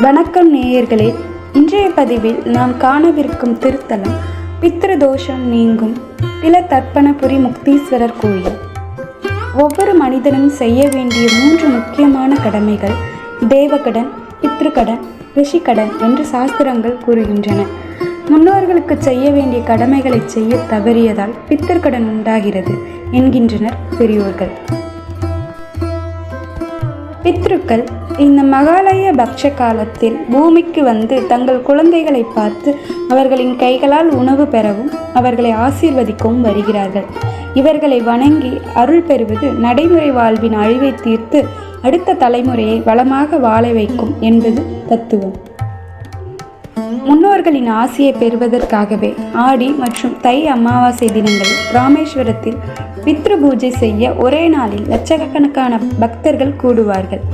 வணக்கம் நேயர்களே. இன்றைய பதிவில் நாம் காணவிருக்கும் திருத்தலம் பித்ருதோஷம் நீங்கும் தில தர்ப்பணபுரி முக்தீஸ்வரர் கோயில். ஒவ்வொரு மனிதனும் செய்ய வேண்டிய மூன்று முக்கியமான கடமைகள் தேவகடன் பித்ருக்கடன் ரிஷிக்கடன் என்று சாஸ்திரங்கள் கூறுகின்றன. முன்னோர்களுக்கு செய்ய வேண்டிய கடமைகளை செய்ய தவறியதால் பித்தர்கடன் உண்டாகிறது என்கின்றனர் பெரியோர்கள். பித்ருக்கள் இந்த மகாலய பக்ஷ காலத்தில் பூமிக்கு வந்து தங்கள் குழந்தைகளை பார்த்து அவர்களின் கைகளால் உணவு பெறவும் அவர்களை ஆசீர்வதிக்கவும் வருகிறார்கள். இவர்களை வணங்கி அருள் பெறுவது நடைமுறை வாழ்வின் அழிவை தீர்த்து அடுத்த தலைமுறையை வளமாக வாழ வைக்கும் என்பது தத்துவம். முன்னோர்களின் ஆசையை பெறுவதற்காகவே ஆடி மற்றும் தை அமாவாசை தினங்களில் ராமேஸ்வரத்தில் பித்ரு பூஜை செய்ய ஒரே நாளில் லட்சக்கணக்கான பக்தர்கள் கூடுவார்கள்.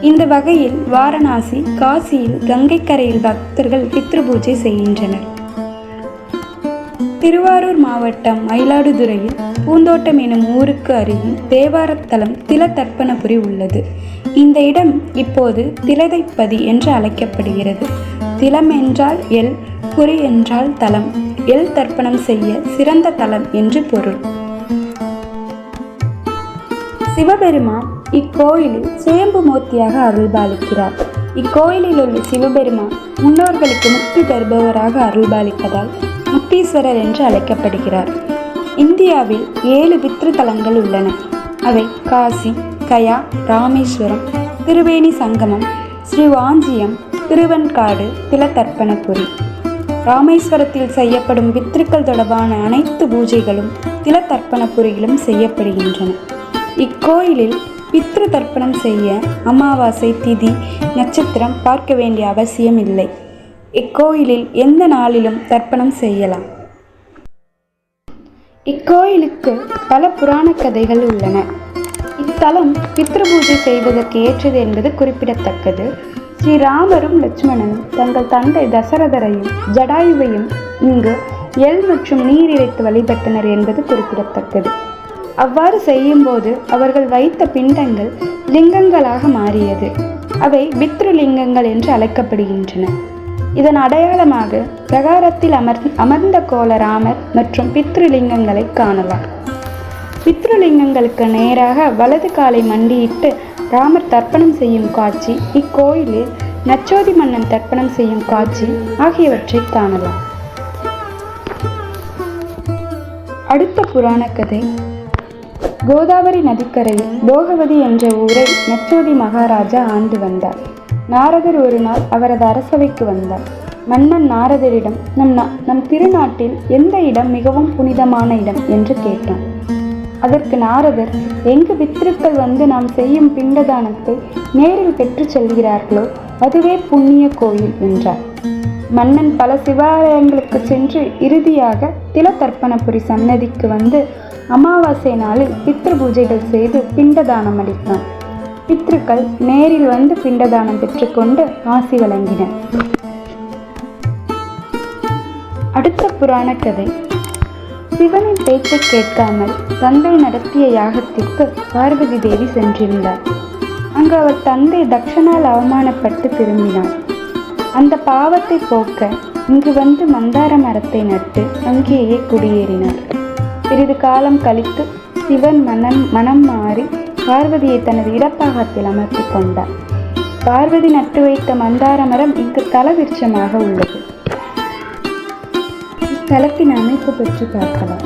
இந்த வகையில் வாரணாசி காசியில் கங்கை கரையில் பக்தர்கள் பித்ரு பூஜை செய்கின்றனர். திருவாரூர் மாவட்டம் மயிலாடுதுறையில் பூந்தோட்டம் எனும் ஊருக்கு அருகில் தேவாரத்தலம் தில தர்ப்பணபுரி உள்ளது. இந்த இடம் இப்போது திலதைப்பதி என்று அழைக்கப்படுகிறது. திலம் என்றால் எல் புரி என்றால் தலம். எல் தர்ப்பணம் செய்ய சிறந்த தலம் என்று பொருள். சிவபெருமான் இக்கோயிலில் சுயம்பு மூர்த்தியாக அருள்பாலிக்கிறார். இக்கோயிலில் உள்ள சிவபெருமான் முன்னோர்களுக்கு முக்தி தருபவராக அருள்பாலிப்பதால் முக்தீஸ்வரர் என்று அழைக்கப்படுகிறார். இந்தியாவில் ஏழு பித்ருதலங்கள் உள்ளன. அவை காசி கயா ராமேஸ்வரம் திருவேணி சங்கமம் ஸ்ரீவாஞ்சியம் திருவன்காடு திலதர்ப்பணபுரி. ராமேஸ்வரத்தில் செய்யப்படும் பித்ருக்கள் தொடர்பான அனைத்து பூஜைகளும் திலதர்ப்பணபுரியிலும் செய்யப்படுகின்றன. இக்கோயிலில் பித்ரு தர்ப்பணம் செய்ய அமாவாசை திதி நட்சத்திரம் பார்க்க வேண்டிய அவசியம் இல்லை இக்கோயிலில் எந்த நாளிலும் தர்ப்பணம் செய்யலாம். இக்கோயிலுக்கு பல புராண கதைகள் உள்ளன. இத்தலம் பித்ரு பூஜை செய்வதற்கு ஏற்றது என்பது குறிப்பிடத்தக்கது. ஸ்ரீராமரும் லட்சுமணனும் தங்கள் தந்தை தசரதரையும் ஜடாயுவையும் இங்கு எல் மற்றும் நீர் இறைத்து வழிபட்டனர் என்பது குறிப்பிடத்தக்கது. அவ்வாறு செய்யும்போது அவர்கள் வைத்த பிண்டங்கள் லிங்கங்களாக மாறியது. அவை பித்ருலிங்கங்கள் என்று அழைக்கப்படுகின்றன. இதன் அடையாளமாக பிரகாரத்தில் அமர் அமர்ந்த கோல ராமர் மற்றும் பித்ருலிங்கங்களை காணலாம். பித்ருலிங்கங்களுக்கு நேராக வலது காலை மண்டியிட்டு ராமர் தர்ப்பணம் செய்யும் காட்சி இக்கோயிலில் நச்சோதி மன்னன் தர்ப்பணம் செய்யும் காட்சி ஆகியவற்றை காணலாம். அடுத்த புராண கதை கோதாவரி நதிக்கரையில் போகவதி என்ற ஊரை நச்சோதி மகாராஜா ஆண்டு வந்தார். நாரதர் ஒரு நாள் அவரது அரசவைக்கு வந்தார். மன்னன் நாரதரிடம் நம் நம் திருநாட்டில் எந்த இடம் மிகவும் புனிதமான இடம்? என்று கேட்டான். அதற்கு நாரதர் எங்கு பித்ருக்கள் வந்து நாம் செய்யும் பிண்டதானத்தை நேரில் பெற்று செல்கிறார்களோ அதுவே புண்ணிய கோயில் என்றார். மன்னன் பல சிவாலயங்களுக்கு சென்று இறுதியாக திலதர்ப்பணபுரி சன்னதிக்கு வந்து அமாவாசை நாளில் பித்ரு பூஜைகள் செய்து பிண்டதானம் அளித்தான். பித்ருக்கள் நேரில் வந்து பிண்டதானம் பெற்றுக்கொண்டு ஆசி வழங்கினர். அடுத்த புராண கதை. சிவனின் பேச்சை கேட்காமல் தந்தை நடத்திய யாகத்திற்கு பார்வதி தேவி சென்றிருந்தார். அங்கு அவர் தந்தை தக்ஷனால் அவமானப்பட்டு திரும்பினார். அந்த பாவத்தை போக்க இங்கு வந்து மந்தார மரத்தை நட்டு அங்கேயே குடியேறினார். சிறிது காலம் கழித்து சிவன் மனம் மனம் மாறி பார்வதியை தனது இடப்பாகத்தில் அமர்த்தி கொண்டார். பார்வதி நட்டு வைத்த மந்தார மரம் இங்கு தலவிருட்சமாக உள்ளது. இத்தலத்தின் அமைப்பு பற்றி பார்க்கலாம்.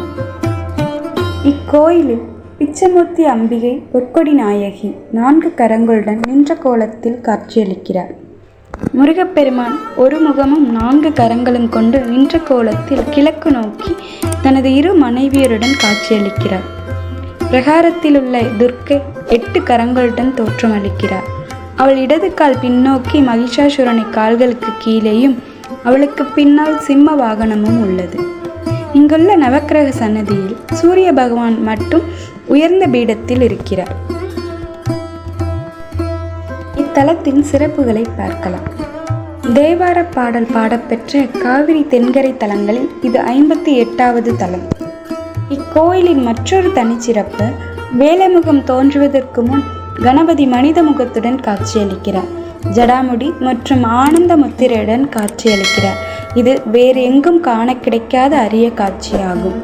இக்கோயிலில் பிச்சமூர்த்தி அம்பிகை பொற்கொடி நாயகி நான்கு கரங்களுடன் நின்ற கோலத்தில் காட்சியளிக்கிறார். முருகப்பெருமான் ஒரு முகமும் நான்கு கரங்களும் கொண்டு நின்ற கோலத்தில் கிழக்கு நோக்கி தனது இரு மனைவியருடன் காட்சியளிக்கிறார். பிரகாரத்தில் உள்ள துர்க்கை எட்டு கரங்களுடன் தோற்றமளிக்கிறார் அவள் இடது கால் பின்னோக்கி மகிஷாசுரனை கால்களுக்கு கீழேயும் அவளுக்கு பின்னால் சிம்ம வாகனமும் உள்ளது. இங்குள்ள நவக்கிரக சன்னதியில் சூரிய பகவான் மட்டும் உயர்ந்த பீடத்தில் இருக்கிறார். இத்தலத்தின் சிறப்புகளை பார்க்கலாம். தேவார பாடல் பாடப்பெற்ற காவிரி தென்கரை தலங்களில் இது ஐம்பத்தி எட்டாவது தலம். இக்கோயிலின் மற்றொரு தனிச்சிறப்பு வேலைமுகம் தோன்றுவதற்கு முன் கணபதி மனித முகத்துடன் காட்சியளிக்கிறார். ஜடாமுடி மற்றும் ஆனந்த முத்திரையுடன் காட்சியளிக்கிறார். இது வேறு எங்கும் காண கிடைக்காத அரிய காட்சியாகும்.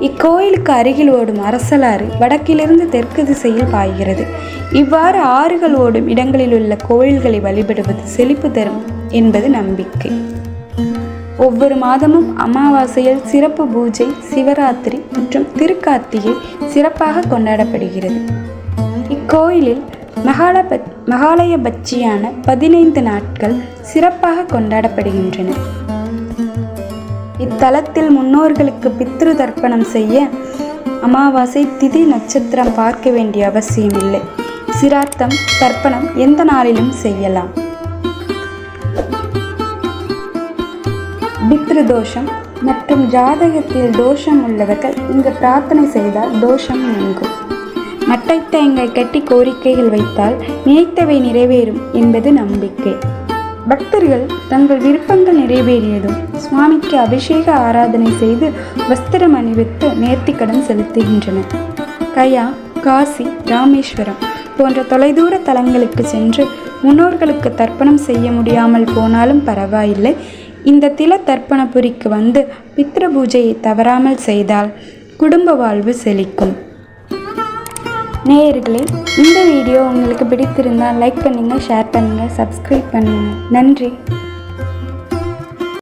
இக்கோயிலுக்கு அருகில் ஓடும் அரசலாறு வடக்கிலிருந்து தெற்கு திசையில் பாய்கிறது. இவ்வாறு ஆறுகள் ஓடும் இடங்களில் உள்ள கோயில்களை வழிபடுவது செழிப்பு தரும் என்பது நம்பிக்கை. ஒவ்வொரு மாதமும் அமாவாசையில் சிறப்பு பூஜை சிவராத்திரி மற்றும் திருக்கார்த்திகை சிறப்பாக கொண்டாடப்படுகிறது. இக்கோயிலில் மகாலபத் மகாலய பட்சியான பதினைந்து நாட்கள் சிறப்பாக கொண்டாடப்படுகின்றன. இத்தலத்தில் முன்னோர்களுக்கு பித்ரு தர்ப்பணம் செய்ய அமாவாசை திதி நட்சத்திரம் பார்க்க வேண்டிய அவசியமில்லை. சிராத்தம் தர்ப்பணம் எந்த நாளிலும் செய்யலாம். பித்ரு தோஷம் மற்றும் ஜாதகத்தில் தோஷம் உள்ளவர்கள் இங்கு பிரார்த்தனை செய்தால் தோஷம் நீங்கும். மட்டை தேங்காய் கட்டி கோரிக்கைகள் வைத்தால் நினைத்தவை நிறைவேறும் என்பது நம்பிக்கை. பக்தர்கள் தங்கள் விருப்பங்கள் நிறைவேறியதும் சுவாமிக்கு அபிஷேக ஆராதனை செய்து வஸ்திரம் அணிவித்து நேர்த்திக்கடன் செலுத்துகின்றனர். கயா காசி ராமேஸ்வரம் போன்ற தொலைதூர தலங்களுக்கு சென்று முன்னோர்களுக்கு தர்ப்பணம் செய்ய முடியாமல் போனாலும் பரவாயில்லை. இந்த தில தர்ப்பணபுரிக்கு வந்து பித்ர பூஜையை தவறாமல் செய்தால் குடும்ப வாழ்வு செழிக்கும். நேயர்களே இந்த வீடியோ உங்களுக்கு பிடித்திருந்தால் லைக் பண்ணுங்கள் ஷேர் பண்ணுங்கள் சப்ஸ்கிரைப் பண்ணுங்கள் நன்றி.